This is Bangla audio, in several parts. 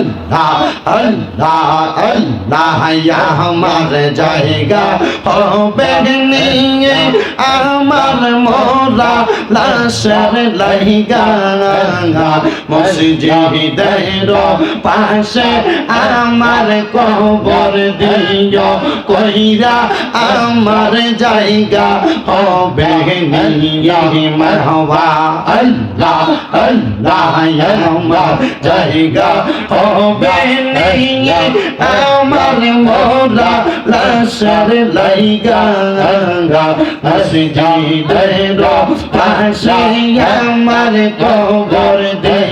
আল্লাহ আল্লাহ আল্লাহ, আমার জায়গা হবে নিয়ে আমার মোরা লাশের লাইগা মসজিদের পাশে আমার কবর দিও, কইরা আমার জায়গা হবে নিয়ে। মারহবা, আল্লাহ আল্লাহ, আমার জায়গা হবে নিয়ে আমার মোরা লাশের লাইগা মসজিদের পাশে আমার কবর দিও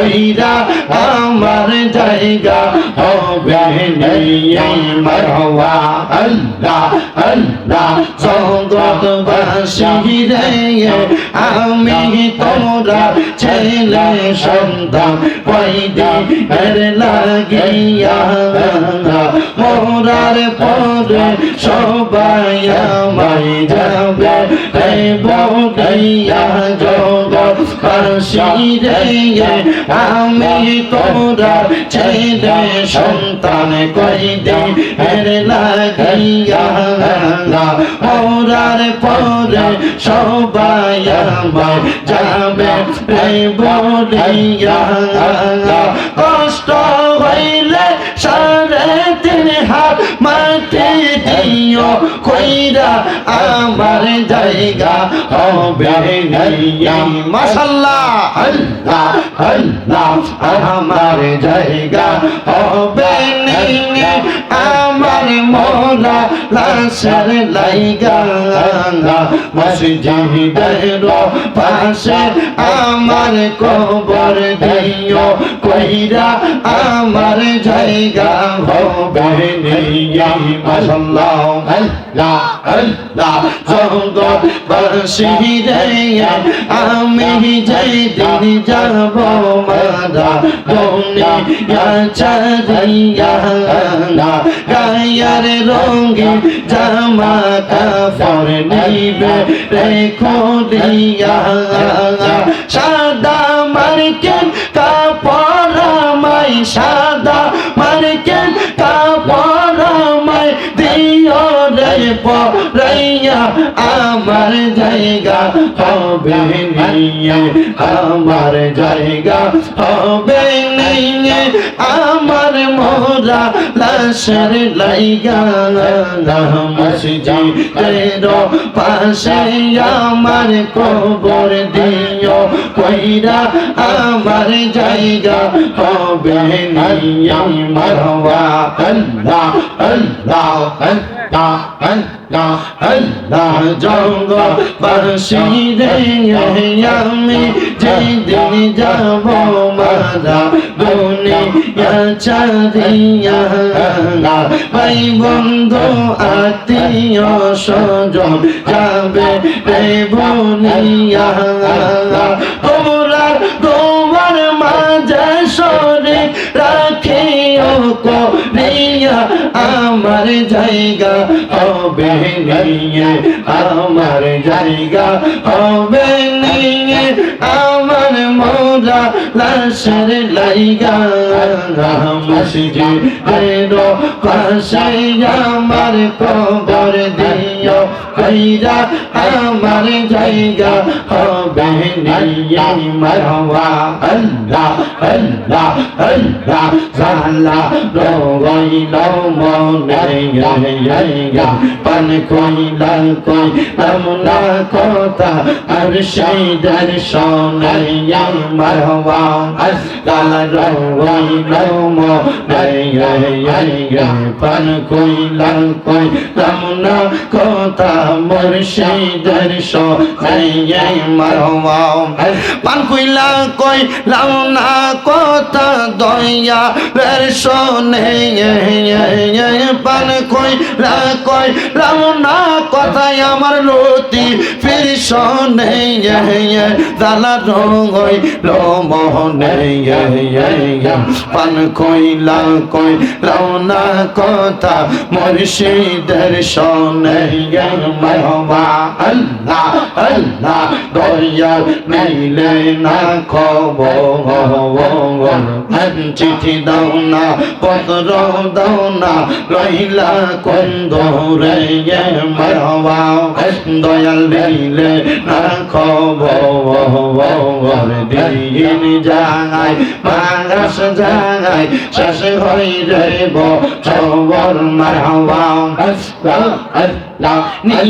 কইরা আমার জায়গা হবে নিয়ে মারহবা আল্লাহ আল্লাহ। জগৎবাসী রে, আমি তোরা ছেলে সন্তান কয়দিনের লাগিয়া মোরার পরে সবাই আমায় যাবে রে বগাইয়া জগৎবাসী রে আমি তোরা ছেলে সন্তান লাগিয়া মোরার পরে সবাই আমায় যাবে রে কষ্ট হইলে কইরা আমার জায়গা হবে মাসাল্লাহ আল্লাহ আল্লাহ আমার জায়গা হবে নিয়ে আমার মোলা লাশের লাইগা মসজিদের পাশে আমার কবর দিও কইরা আমার জায়গা হবে নিয়ে মাসাল্লাহ আল্লাহ আল্লাহ জগৎ বাসী রে আমি যেই দিন যাব মারা দুনিয়া চারিয়া গায়ার রঙে নিবে রেখো দিয়া। সাদা মার্কেন কাপড় মাই সাদা মার্কেন কাপড় মাই দিও রে পরাইয়া। আমার জায়গা হবে নিয়ে, আমার জায়গা হবে নিয়ে। আমার মোরা লাশের লাইগা মসজিদের পাশে আমার কবর দিও, কইরা আমার জায়গা হবে নিয়ে মারওয়া আল্লাহ আল্লাহ আল্লাহ আল্লাহ আল্লাহ জঙ্গ রে, আমি যেদিন যাব মারা দুনিয়া চারিয়া ভাই বন্ধু আত্মীয় স্বজন যাবে রে বনিয়া। তোমরা করিয়া আমার জায়গা হবে নিয়ে, আমার জায়গা হবে নিয়ে, আমার মোরা লাশের লাইগা। মসজিদের পাশে আমার কবর দিও। কইরা আমার জায়গা হবে নিয়ে মারওয়া। আল্লাহ আল্লাহ আল্লাহ জালা রইল মনে পান কইলা কই আমনা কথা আর সেই দর্শনে মারওয়া। আল্লাহ রইল মনে পান কইলা কই আমনা কথা মোর সেই দর্শনে মারওয়া পান কইলা কই লাউনা কথা দয়া দর্শনে পান কই লা কই লাউনা কথাই আমার রতি ফির শোনে দালা রঙই লো মোহনে পান কইলা কই লাউনা কথা, মুর্শিদের শোনে মারহাবা আল্লাহ আল্লাহ দয়াল নিলে না খবর চিঠি দাও না, পত্র দাও না লইলা কন্দ রে মারহাবা দয়াল নিলে না খবর দিন যায় মাগাস যায় শেষ হই রে বছর মারহাবা নিদয়া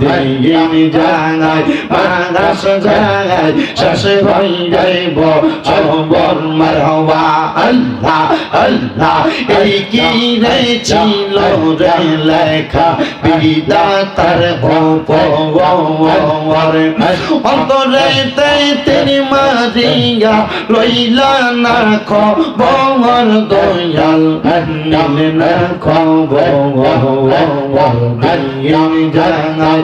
দিন জানাই মানাস জানাই শেষ হই যাইব সবর মারহবা আল্লাহ আল্লাহ এই কি রে ছিল রে লেখা বিদাতার উপর অন্তরে তিনি মারিয়া লইলা না খবর দয়াল নিলে না খবর জানাই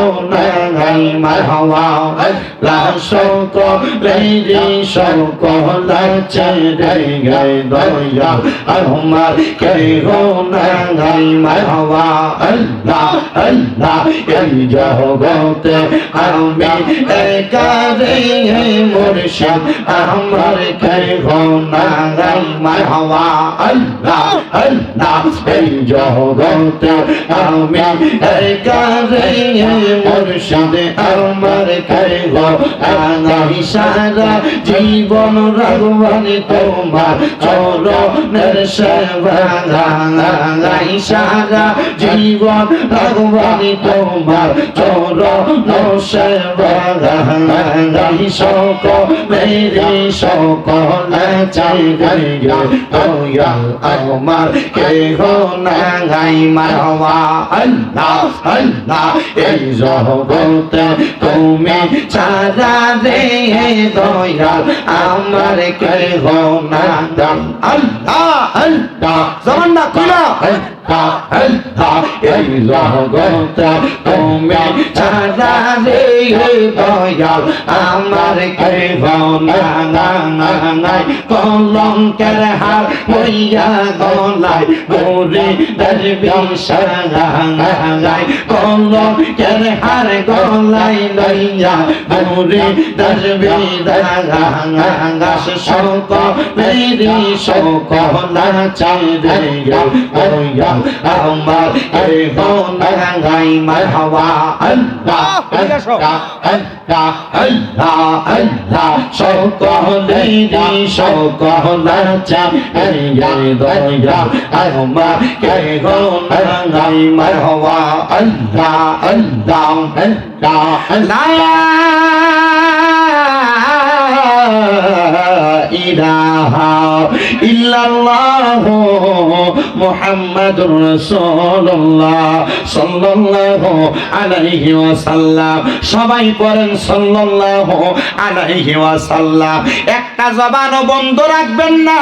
নাই মারহাওয়া। আল্লাহ সকলেরি সকল চাইরে দয়া। আমার কেহ নাই মারহাওয়া। আল্লাহ আল্লাহ, এই জগতে আমি একারে মুর্শিদ। আমার কেহ নাই মারহাওয়া। আল্লাহ আল্লাহ, এই জগতে আমি একারে মুর্শিদ আমার কেহ নাই সারা জীবন রাগবানি তোমার চরণের সেবা। সারা জীবন রাগবানি তোমার চরণ সেবা। সকলেরি সকল চাই দয়াল আমার কেহ নাই মারওয়া আল্লাহ আল্লাহ, এই জগতে তুমি ছাড়া রে দয়াল আমার কেহ না আল্লাহ আল্লাহ জমান্না খুলা এই জগতে তুমি ছাড়া রে দয়াল আমার কেহ না নাই কলঙ্কের হার হইয়া গলায় গৌরী দরবি সাগাই কলঙ্কের হার গলায় লইয়া গৌরী দরবি দাগাস সকলেরি সকল চাইরে ওয়া আমার কে গাই মারহাবা আল্লাহ আল্লাহ আল্লাহ আল্লাহ আল্লাহ সকলেরি সকল চাইরে দয়া আমার কে গাই মারহাবা আল্লাহ আল্লাহ আল্লাহ ইলাহা ইল্লাল্লাহ মুহাম্মাদুর রাসূলুল্লাহ সাল্লাল্লাহু আলাইহি ওয়াসাল্লাম। সবাই সাল্লাল্লাহু আলাইহি ওয়াসাল্লাম। একটা জবানও বন্ধ রাখবেন না।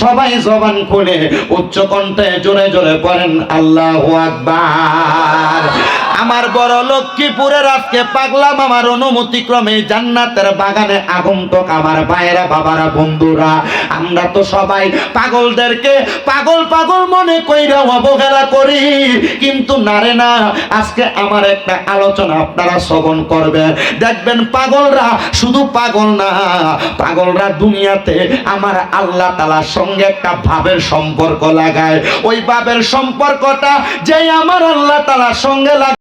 সবাই জবান খুলে উচ্চ কণ্ঠে জোরে জোরে পড়েন, আল্লাহু আকবার। আমার বড় লক্ষ্মীপুরের আজকে পাগলাম আমার অনুমতি ক্রমে জান্নাতের বাগানে আগন্তক আমার ভাইয়েরা, বাবারা, বন্ধুরা। আমরা তো সবাই পাগলদেরকে পাগল পাগল মনে কইরা অবহেলা করি। কিন্তু নারে না, আজকে আমার একটা আলোচনা আপনারা শ্রবণ করবেন। দেখবেন পাগলরা শুধু পাগল না, পাগলরা দুনিয়াতে আমার আল্লাহ তালার সঙ্গে একটা ভাবের সম্পর্ক লাগায়। ওই ভাবের সম্পর্কটা যে আমার আল্লাহ তালার সঙ্গে